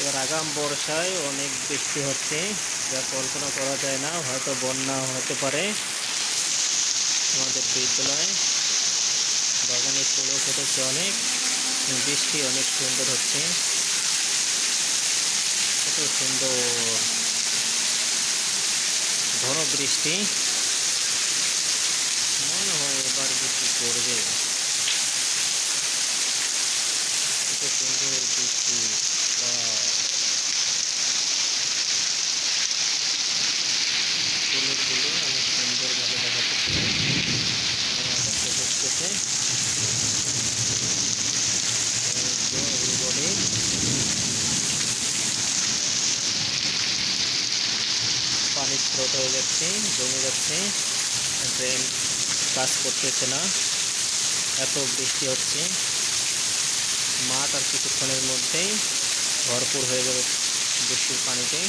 এবার আগাম বর্ষায় অনেক বৃষ্টি হচ্ছে, যা কল্পনা করা যায় না, হয়তো বন্যা হতে পারে। আমাদের বিদ্যালয় বাগানে ফুলও ফুটেছে অনেক বৃষ্টি অনেক সুন্দর হচ্ছে। কত সুন্দর ঘন বৃষ্টি। মনে হয় এবার বৃষ্টি পড়বে। সুন্দর পানি স্রোত হয়ে যাচ্ছে, জমে যাচ্ছে ড্রেন কাজ করতেছে না। এত বৃষ্টি হচ্ছে। মাঠ আর কিছুক্ষণের মধ্যেই ভরপুর হয়ে যাবে বৃষ্টির পানিতে।